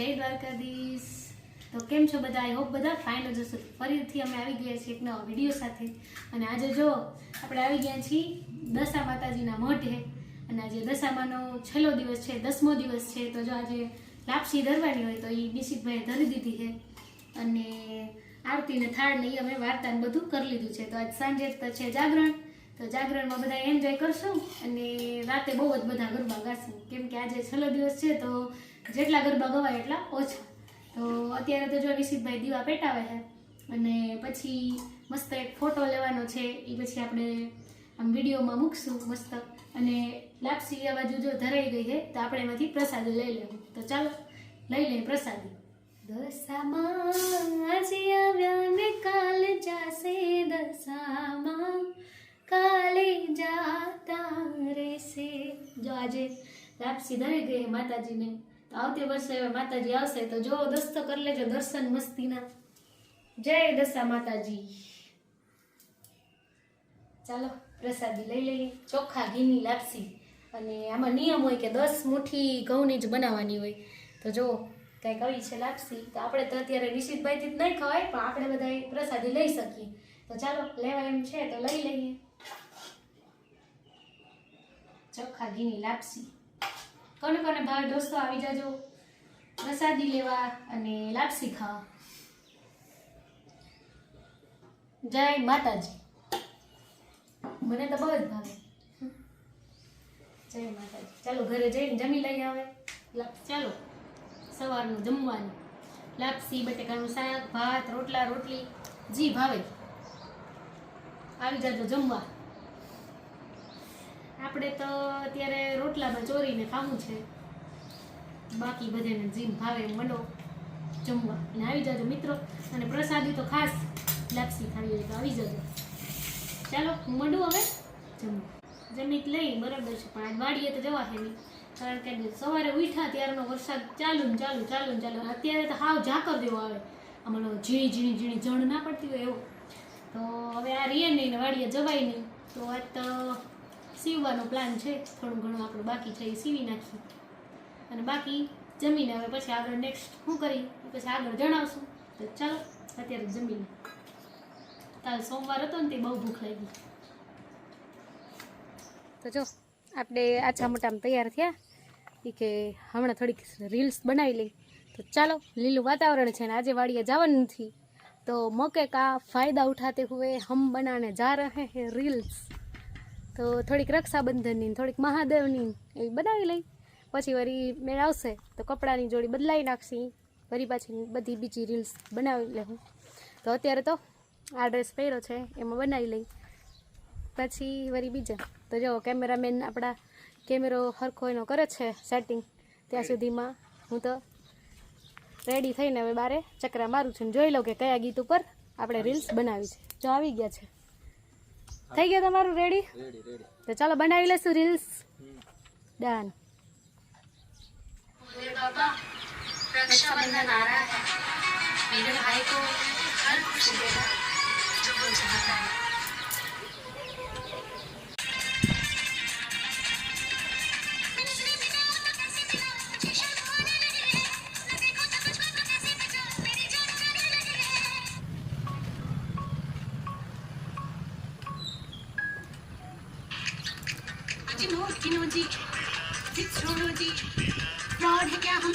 જય દ્વારકાધીશ. તો કેમ છો બધા? આઈ હોપ બધા ફાઇન જ હશો. ફરીથી અમે આવી ગયા છીએ એક નવા વીડિયો સાથે. અને આજે જો આપણે આવી ગયા છીએ દશા માતાજીના મઢે અને આજે દશામાનો છેલ્લો દિવસ છે, દસમો દિવસ છે. તો જો આજે લાપસી ધરવાની હોય તો એ નિશિતભાઈએ ધરી દીધી છે અને આરતીને થાળ એ અમે વાર્તાને બધું કરી લીધું છે. તો આજ સાંજે તો છે જાગરણ. તો જાગરણમાં બધા એન્જોય કરશું અને રાતે બહુ જ બધા ગરબા ગાશું. કેમ કે આજે છેલ્લો દિવસ છે તો જેટલા ગરબા ગવાય એટલા ઓછા. તો અત્યારે તો જો વિશિતભાઈ દીવા પેટાવે છે અને પછી મસ્ત એક ફોટો લેવાનો છે એ પછી આપણે આમ વિડીયોમાં મૂકશું મસ્ત. અને લાપસી આ બાજુ જો ધરાઈ ગઈ છે, તો આપણે એમાંથી પ્રસાદી લઈ લેવું. તો ચાલો, લઈ લઈએ પ્રસાદી. દશામાં આજે આવ્યા ને કાલ જાશે દશામાં. કાલે જાતા રહેશે. જો આજે લાપસી ધરાઈ ગઈ માતાજીને તો આવતી વર્ષે માતાજી આવશે, તો જો દસ્તો કરી લેજો દર્શન મસ્તીના. જય દશા માતાજી. ચાલો, પ્રસાદી લઈ લઈએ. ચોખ્ખા ઘીની લાપસી. અને આમાં નિયમ હોય કે દસ મુઠ્ઠી ઘઉંની જ બનાવવાની હોય. તો જો કંઈક આવી છે લાપસી. તો આપણે તો અત્યારે નિશ્ચિતભાઈથી જ નહીં ખવાય, પણ આપણે બધા પ્રસાદી લઈ શકીએ. તો ચાલો, લેવા એમ છે, તો લઈ લઈએ. ચોખ્ખા ઘીની લાપસી. કોને કોને ભાવે દોસ્તો આવી જાજો. પ્રસાદી લેવા અને લાપસી ખાવા. જય માતાજી. મને તો બહુ જ ભાવે. જય માતાજી. ચાલો ઘરે જઈને જમી લઈ આવે ચાલો. સવારનું જમવાનું. લાપસી, બટેકાનું શાક, ભાત, રોટલા, રોટલી. જી ભાવે. આવી જાજો જમવા. આપણે તો અત્યારે રોટલામાં ચોરીને ખાવું છે. બાકી બધાને જીમ ભાવે મળો જમવા. અને આવી જાજો મિત્રો. અને પ્રસાદી તો ખાસ લાપસી ખાવી હોય તો આવી જજો. ચાલો, હું મળું હવે. જમવા જમીત લઈ, બરાબર છે. પણ વાડીએ તો જવા નહીં કારણ કે સવારે ઉઠ્યા ત્યારનો વરસાદ ચાલુ ને ચાલુ ચાલુ ને ચાલુ. અત્યારે તો હાવ ઝાકર દેવો આવે. આમાં ઝીણી ઝીણી ઝીણી જણ ના પડતી હોય એવો. તો હવે આ રીએ નહીં ને વાડીએ જવાય નહીં. તો આજ તો સીવવાનો પ્લાન છે. થોડું ઘણું આપણું બાકી છે, એ સીવી નાખીએ. અને બાકી જમીને હવે પછી આગળ નેક્સ્ટ શું કરી પછી આગળ જણાવશું. તો ચાલો, અત્યારે જમીને. કાલ સોમવાર હતો ને તે બહુ ભૂખ લાગી. તો જો, આપણે આછા મોટામાં તૈયાર થયા. એ કે હમણાં થોડીક રીલ્સ બનાવી લઈ. તો ચાલો, લીલું વાતાવરણ છે ને આજે વાડીએ જવાનું નથી. તો મકે કા ફાયદા ઉઠાતે હુએ, હમ બનાને જા રહે હે રીલ્સ તો થોડીક રક્ષાબંધનની થોડીક મહાદેવની એવી બનાવી લઈ. પછી વળી મેળ આવશે તો કપડાની જોડી બદલાઈ નાખશી. વળી પાછી બધી બીજી રીલ્સ બનાવી લઉં. તો અત્યારે તો આ ડ્રેસ પહેર્યો છે, એમાં બનાવી લઈ. પછી વળી બીજા. તો જો કેમેરામેન આપણા કેમેરો હરખો એનો કરે છે સેટિંગ, ત્યાં સુધીમાં હું તો રેડી થઈને હવે બારે ચકરા મારું છું જોઈ લઉં કે કયા ગીત ઉપર આપણે રીલ્સ બનાવી છે. જો આવી ગયા છે. થઈ ગયા તમારું રેડી તો ચાલો બનાવી લેશું રીલ્સ ડન रक्षाबंधन आ रहा है मेरे भाई को हर कुछ देगा जो वो चाहता है जी। छोड़ो जी। फ्रॉड है क्या हम?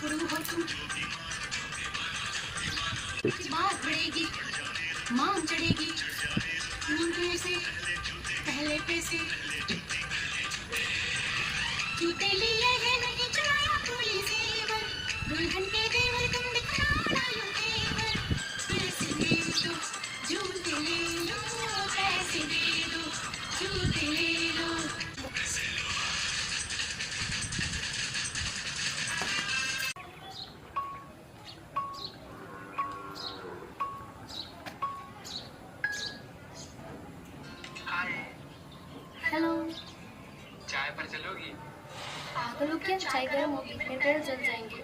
गुरु हो तुम। बात बढ़ेगी। मांग चढ़ेगी। से, पहले पैसे जूते लिए हैं, नहीं चुराया जेवर दुल्हन के लोग क्या चाय गर्म होगी फिर पेड़ जल जाएंगे